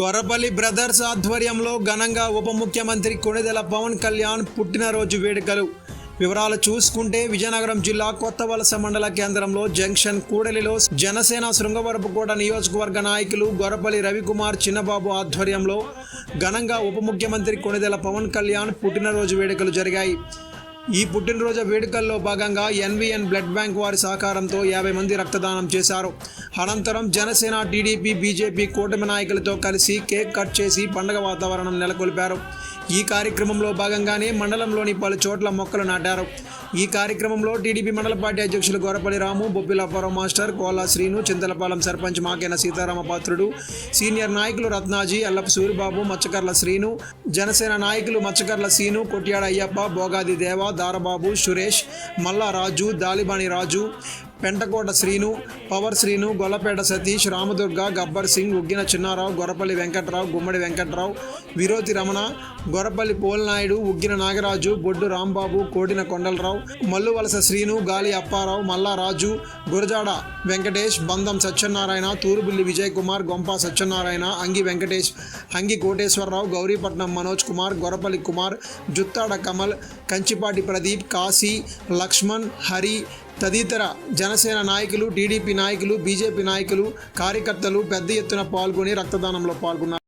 Gorrapalli brothers ఆధ్వర్యంలో ఘనంగా ఉప ముఖ్యమంత్రి కొణిదెల పవన్ కళ్యాణ్ పుట్టినరోజు వేడుకలు. వివరాలు చూసుకుంటే విజయనగరం జిల్లా కొత్త వలస మండల కేంద్రంలో జంక్షన్ కూడలిలో జనసేన శృంగవరపుకోట నియోజకవర్గ నాయకులు గొర్రపల్లి రవికుమార్ చిన్నబాబు ఆధ్వర్యంలో ఘనంగా ఉప ముఖ్యమంత్రి కొణిదెల పవన్ కళ్యాణ్ పుట్టినరోజు వేడుకలు జరిగాయి. ఈ పుట్టినరోజు వేడుకల్లో భాగంగా ఎన్విఎన్ బ్లడ్ బ్యాంక్ వారి సహకారంతో యాభై మంది రక్తదానం చేశారు. అనంతరం జనసేన టీడీపీ బీజేపీ కూటమి నాయకులతో కలిసి కేక్ కట్ చేసి పండగ వాతావరణం నెలకొల్పారు. ఈ కార్యక్రమంలో భాగంగానే మండలంలోని పలు చోట్ల మొక్కలు నాటారు. ఈ కార్యక్రమంలో టీడీపీ మండల పార్టీ అధ్యక్షులు గోరపల్లి రాము బొబ్బిలాపురం మాస్టర్ కోలా శ్రీను చింతలపాలెం సర్పంచ్ మాకేన సీతారామ పాత్రుడు సీనియర్ నాయకులు రత్నాజీ అల్లపు సూరిబాబు మచ్చకర్ల శ్రీను జనసేన నాయకులు మచ్చకర్ల సీను కొట్యాడ అయ్యప్ప బోగాది దేవా దారబాబు సురేష్ మల్లారాజు దాలిబాణి రాజు పెంటకోట శ్రీను పవర్ శ్రీను గొల్లపేట సతీష్ రామదుర్గ గబ్బర్ సింగ్ ఉగ్గిన చిన్నారావు గొర్రపల్లి వెంకట్రావు గుమ్మడి వెంకట్రావు విరోతి రమణ గొర్రపల్లి పోలనాయుడు ఉగ్గిన నాగరాజు బొడ్డు రాంబాబు కోడిన కొండలరావు మల్లువలస శ్రీను గాలి అప్పారావు మల్లారాజు గురజాడ వెంకటేష్ బంధం సత్యనారాయణ తూరుబుల్లి విజయ్ కుమార్ గొంప సత్యనారాయణ అంగి వెంకటేష్ అంగి కోటేశ్వరరావు గౌరీపట్నం మనోజ్ కుమార్ గొరపల్లి కుమార్ జుత్తాడ కమల్ కంచిపాటి ప్రదీప్ కాశీ లక్ష్మణ్ హరి తదితర జనసేన నాయకులు టీడీపీ నాయకులు బీజేపీ నాయకులు కార్యకర్తలు పెద్ద ఎత్తున పాల్గొని రక్తదానంలో పాల్గొన్నారు.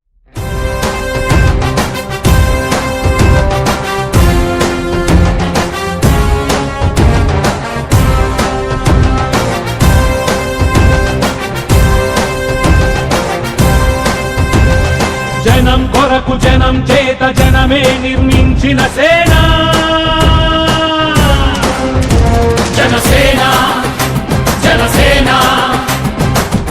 జనం కొరకు జనం చేత జనమే నిర్మించిన సేనా.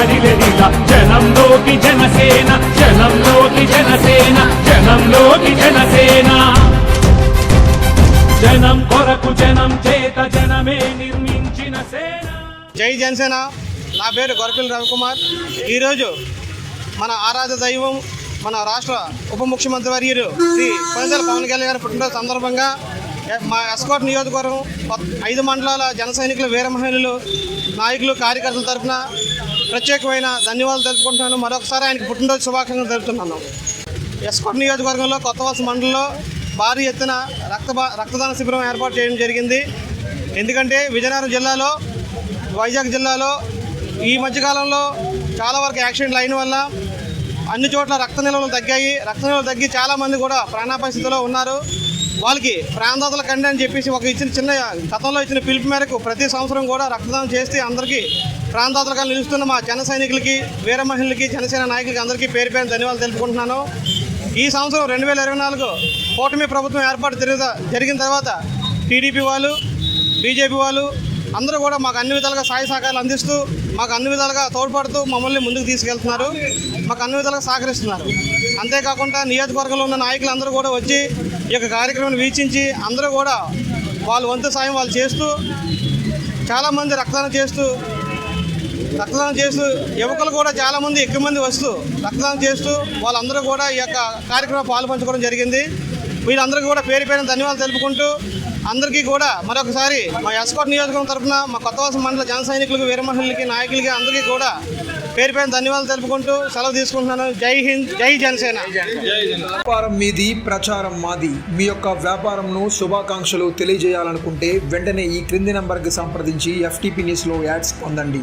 కనుకనే కదిలెదిల జనంలోకి జనసేన జనంలోకి జనసేన జనంలోకి జనసేన. జనం కొరకు జనం చేత జనమే నిర్మించిన సేన. జై జనసేన. నా పేరు గొరపిల్లి రవికుమార్. ఈరోజు మన ఆరాధ దైవం మన రాష్ట్ర ఉప ముఖ్యమంత్రి వర్యులు శ్రీ పొందల పవన్ కళ్యాణ్ గారి పుట్టినరోజు సందర్భంగా మా ఎస్కోట్ నియోజకవర్గం ఐదు మండలాల జన సైనికులు వీరమహిళలు నాయకులు కార్యకర్తల తరఫున ప్రత్యేకమైన ధన్యవాదాలు తెలుపుకుంటున్నాను. మరొకసారి ఆయనకు పుట్టినరోజు శుభాకాంక్షలు తెలుపుతున్నాను. ఎస్కోట్ నియోజకవర్గంలో కొత్త వలస మండలంలో భారీ ఎత్తున రక్త రక్తదాన శిబిరం ఏర్పాటు చేయడం జరిగింది. ఎందుకంటే విజయనగరం జిల్లాలో వైజాగ్ జిల్లాలో ఈ మధ్యకాలంలో చాలా వరకు యాక్సిడెంట్లు అయిన వల్ల అన్ని చోట్ల రక్త నిల్వలు తగ్గాయి. రక్త నిల్వలు తగ్గి చాలామంది కూడా ప్రాణాపరిస్థితిలో ఉన్నారు. వాళ్ళకి ప్రాణదాతల కండి అని చెప్పేసి ఒక ఇచ్చిన చిన్న గతంలో ఇచ్చిన పిలుపు మేరకు ప్రతి సంవత్సరం కూడా రక్తదానం చేస్తే అందరికీ ప్రాణదాతలుగా నిలుస్తున్న మా జన సైనికులకి వీర మహిళలకి జనసేన నాయకులకి అందరికీ పేరు పేరు ధన్యవాదాలు తెలుపుకుంటున్నాను. ఈ సంవత్సరం రెండు వేల ఇరవై నాలుగు కూటమి ప్రభుత్వం ఏర్పాటు జరిగిన జరిగిన తర్వాత టీడీపీ వాళ్ళు బీజేపీ వాళ్ళు అందరూ కూడా మాకు అన్ని విధాలుగా సహాయ సహకారాలు అందిస్తూ మాకు అన్ని విధాలుగా తోడ్పడుతూ మమ్మల్ని ముందుకు తీసుకెళ్తున్నారు. మాకు అన్ని విధాలుగా సహకరిస్తున్నారు. అంతేకాకుండా నియోజకవర్గంలో ఉన్న నాయకులు అందరూ కూడా వచ్చి ఈ యొక్క కార్యక్రమాన్ని వీక్షించి అందరూ కూడా వాళ్ళ వంతు సాయం వాళ్ళు చేస్తూ చాలామంది రక్తదానం చేస్తూ రక్తదానం చేస్తూ యువకులు కూడా చాలామంది ఎక్కువ మంది వస్తూ రక్తదానం చేస్తూ వాళ్ళందరూ కూడా ఈ యొక్క కార్యక్రమం పాల్పంచుకోవడం జరిగింది. వీళ్ళందరికీ కూడా పేరు పేరున ధన్యవాదాలు తెలుపుకుంటూ అందరికీ కూడా మరొకసారి మా ఎస్కోట్ నియోజకవర్గం తరఫున మా కొత్తవాస మండల జన సైనికులకు వీరమహిళలకి నాయకులకి అందరికీ కూడా పేరు పేరున ధన్యవాదాలు తెలుపుకుంటూ సెలవు తీసుకుంటున్నాను. జై హింద్ జై జనసేన. వ్యాపారం మీది ప్రచారం మాది. మీ యొక్క వ్యాపారంను శుభాకాంక్షలు తెలియజేయాలనుకుంటే వెంటనే ఈ క్రింది నంబర్కి సంప్రదించి ఎఫ్టీపీ న్యూస్లో యాడ్స్ పొందండి.